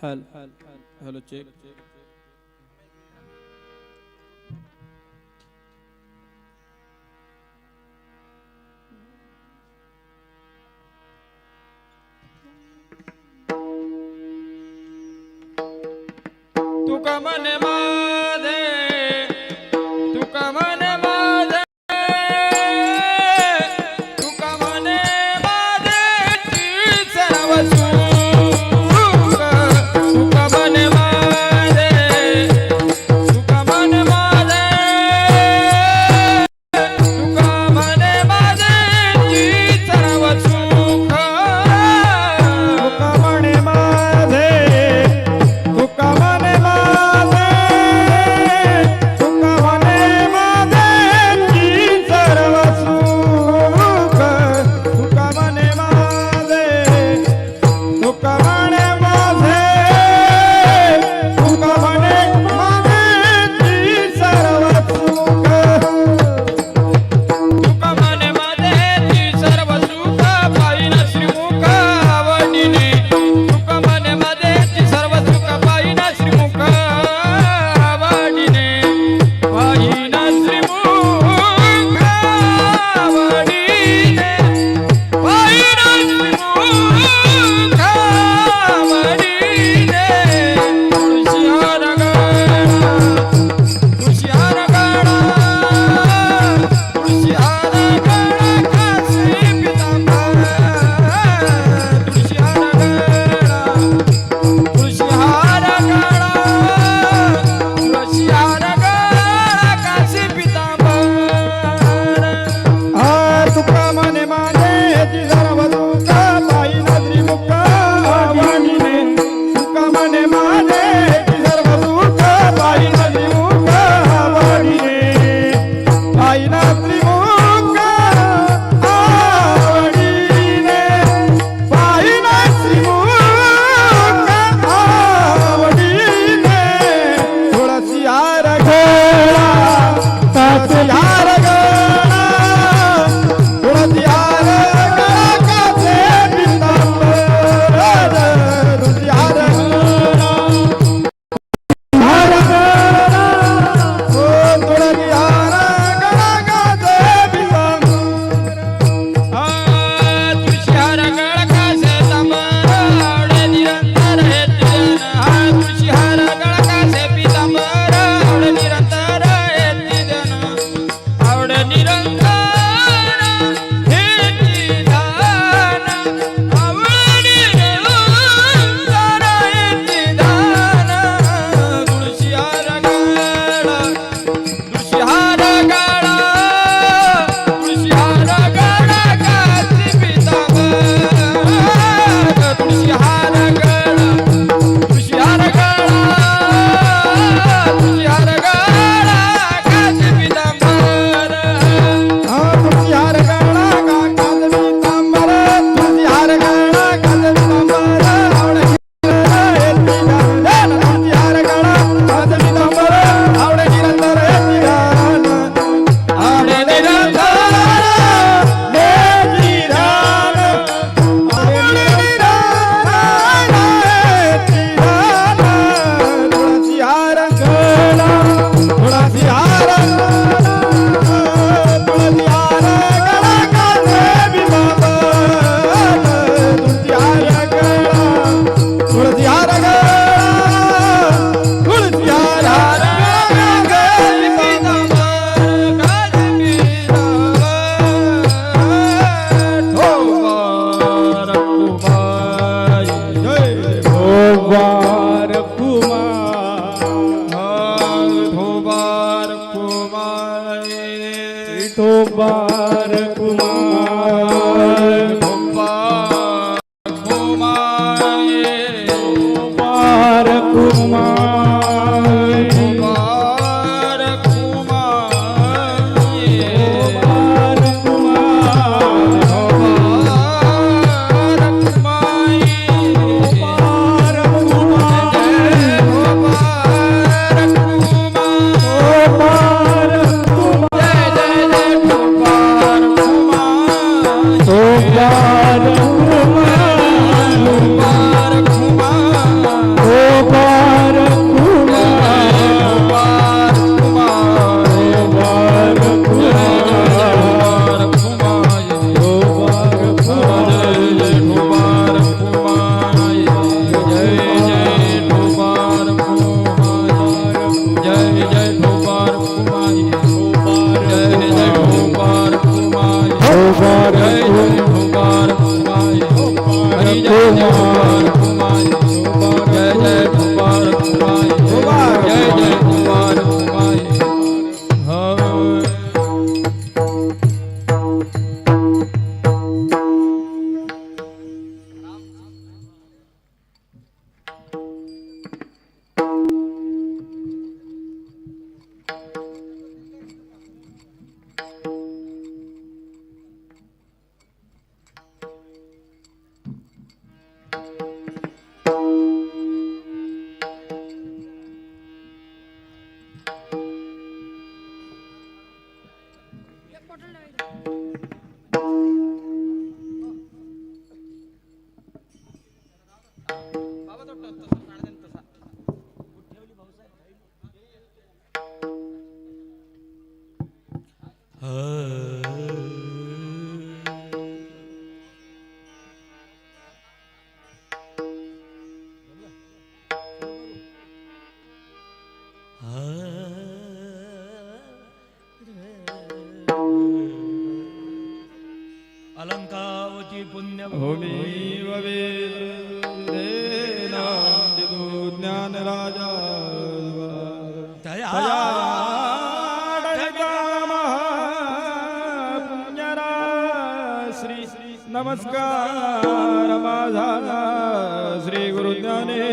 حال حال حال. حال تشيك Bar, एक bottle पुण्यभूमि Jido ज्ञान राजा दया नमस्कार माझा श्री गुरु ज्ञाने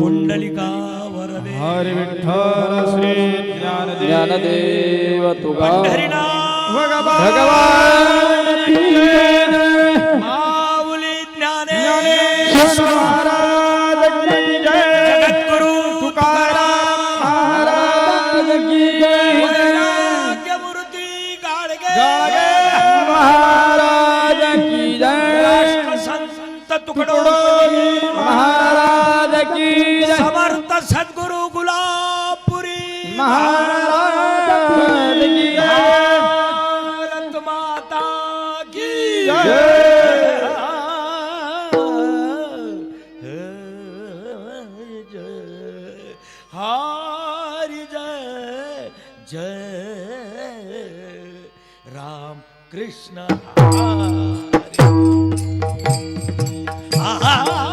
पुंडलिका वरदे हरि विठ्ठल श्री ज्ञान ज्ञानदेव तुगा। ભગવાન માઉલી જ્ઞાને Ram Krishna Hari. Ah.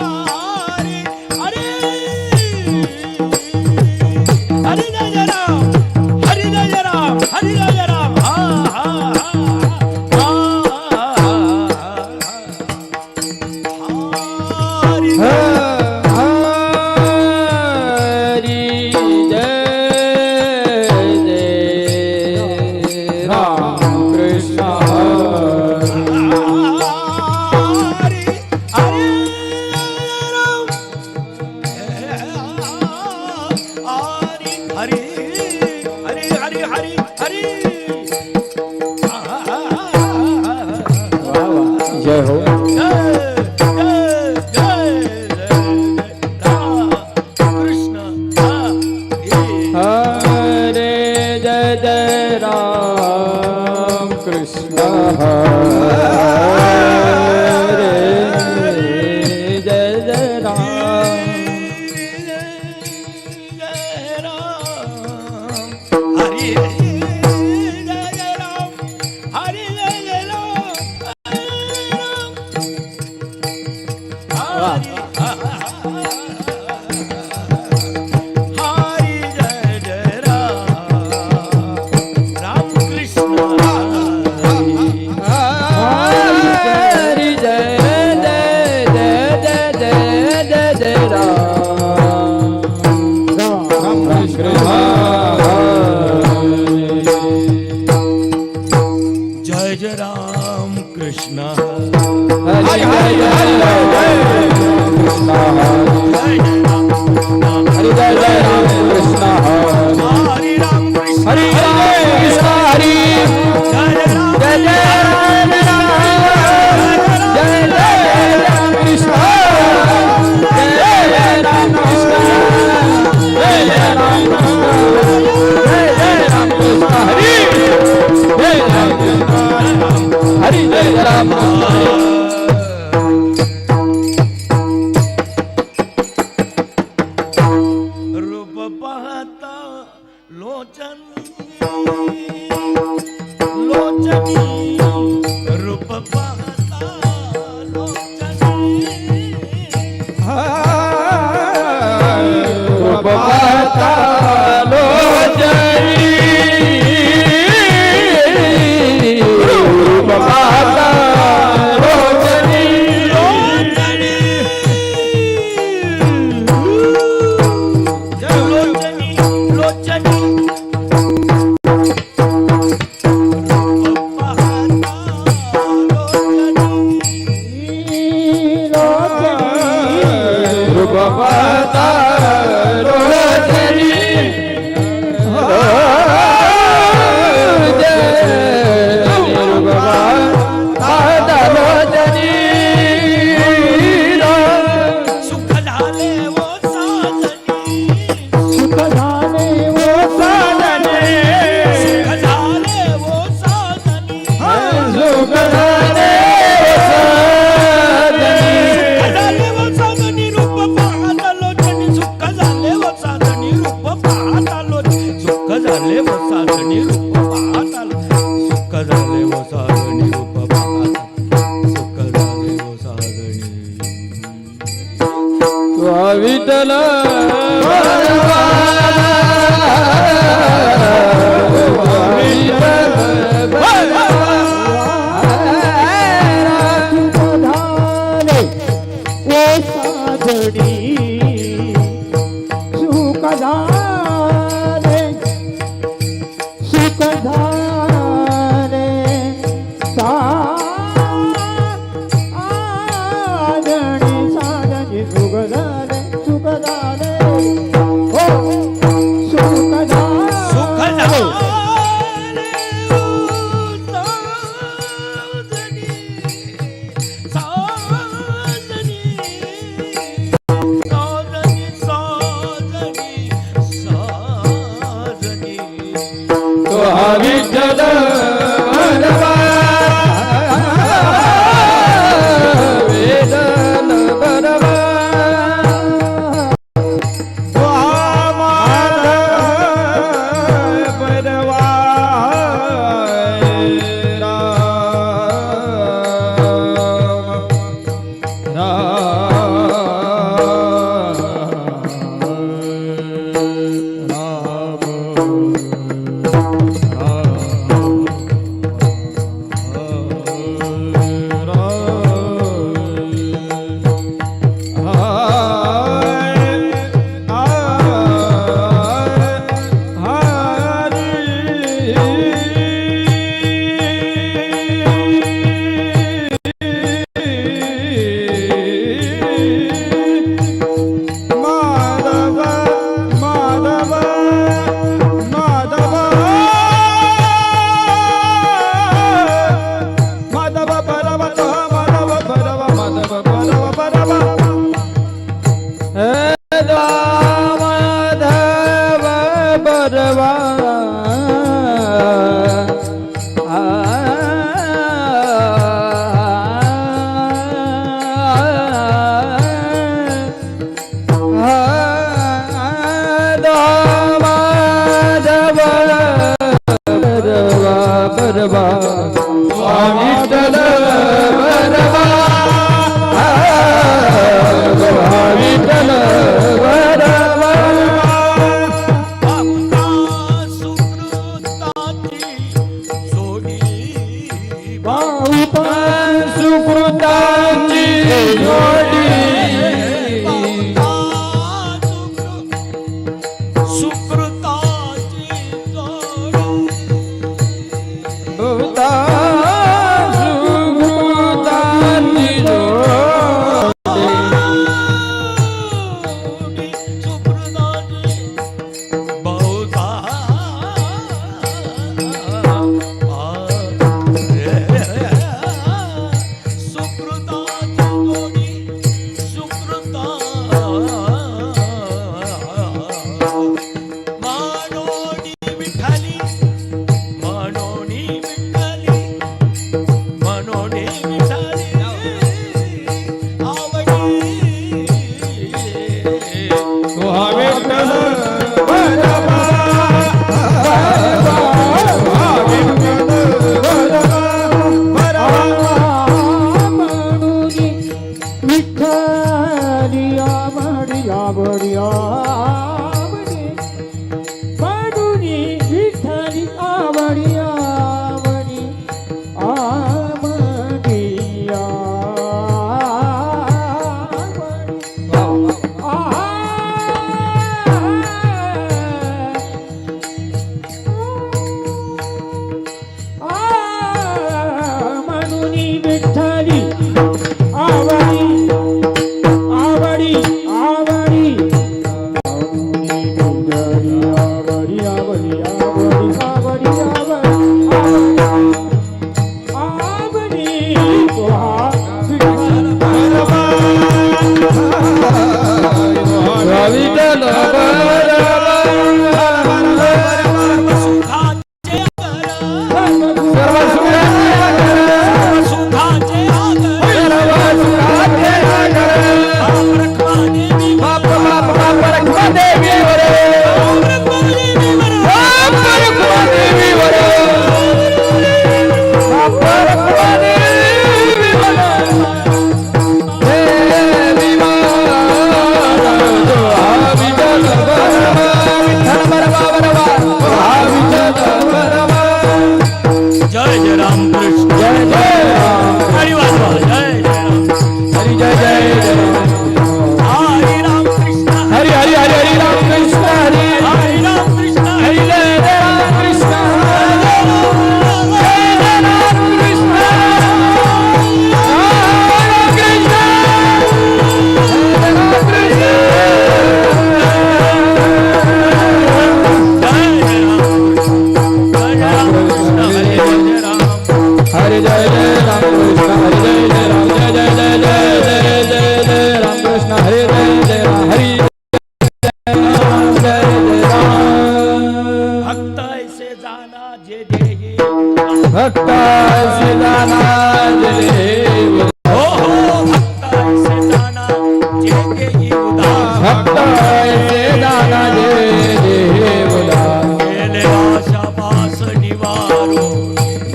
Krishna. Hare Hare Krishna.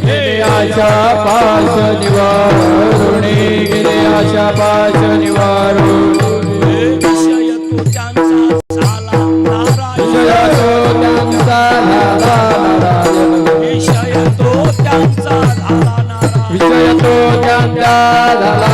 निवारो पाच पाश निवारुणे गिरयाच्या पाच निवारू विषय तो त्यांचा विषय तो त्यांचा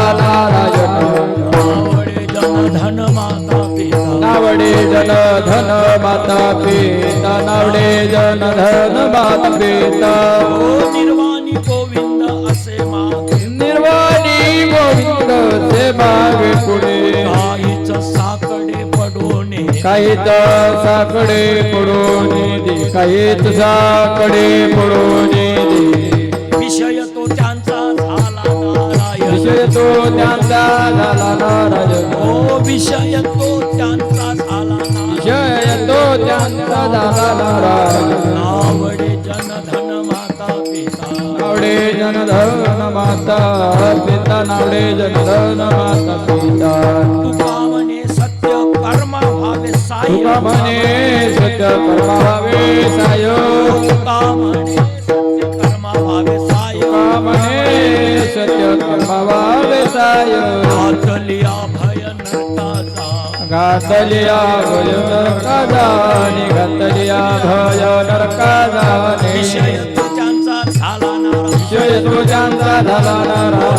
जन धन माता पिता नावडे जन धन माता पिता. ओ निर्वाणी गोविंद असे मागे. निर्वाणी गोविंद से मागे पुढे. काहीच साकडे पडोने. काहीत साकडे पडून काहीत साकडे पडून विषय तो त्यांचा झाला नारायण. विषय तो त्यांचा झाला नारायण. ओ विषय तो त्यांचा त्यांचा नारायण आवडे जन धन माता पिता नावडे जनधन माता पिता नावडे जनधन माता पिता. तुका म्हणे सत्य कर्मा भावे साय. तुका म्हणे सत्य कर्मावे साय. तुका म्हणे सत्य कर्मा भावे साय. तुका म्हणे सत्य कर्मावे साय. आतलिया भय नरकाचा घातलिया भय नरकादानी घातलिया भय नरकादानी विषय तो त्यांचा झाला नारायण विषय तो त्यांचा झाला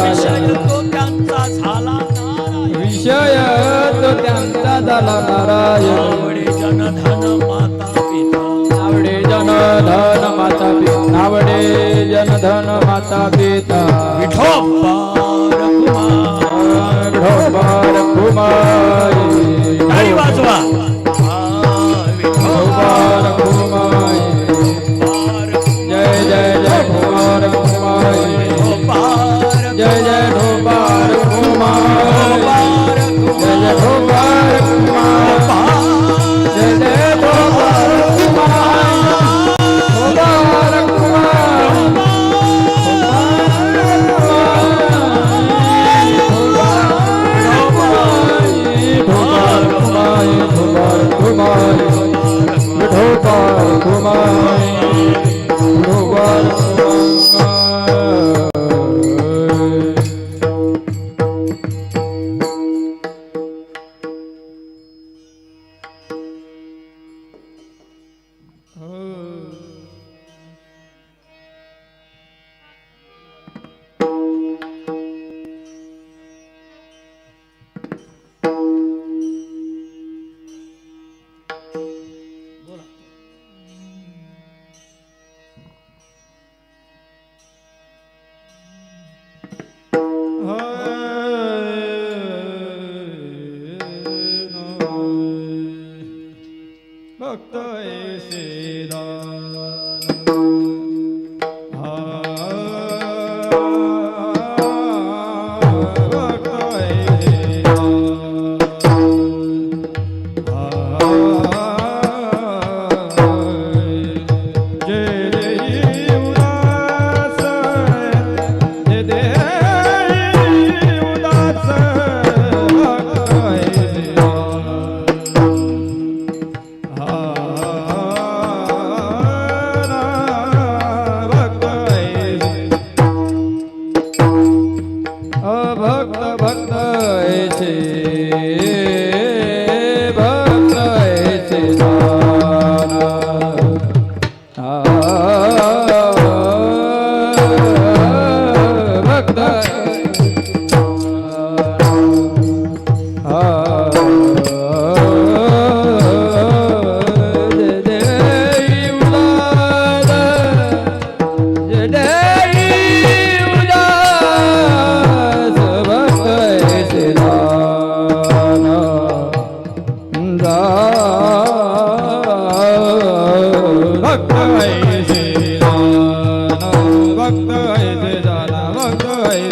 विषय नारायण तो त्यांचा झाला नारायण विषय तो त्यांचा झाला नारायण आवडे जन धन माता पिता. नावडे जन धन माता पिता. नावडे जन धन माता पिता. विठोबार कुमार ढोबार कुमारी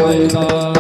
Bye. Bye. Bye.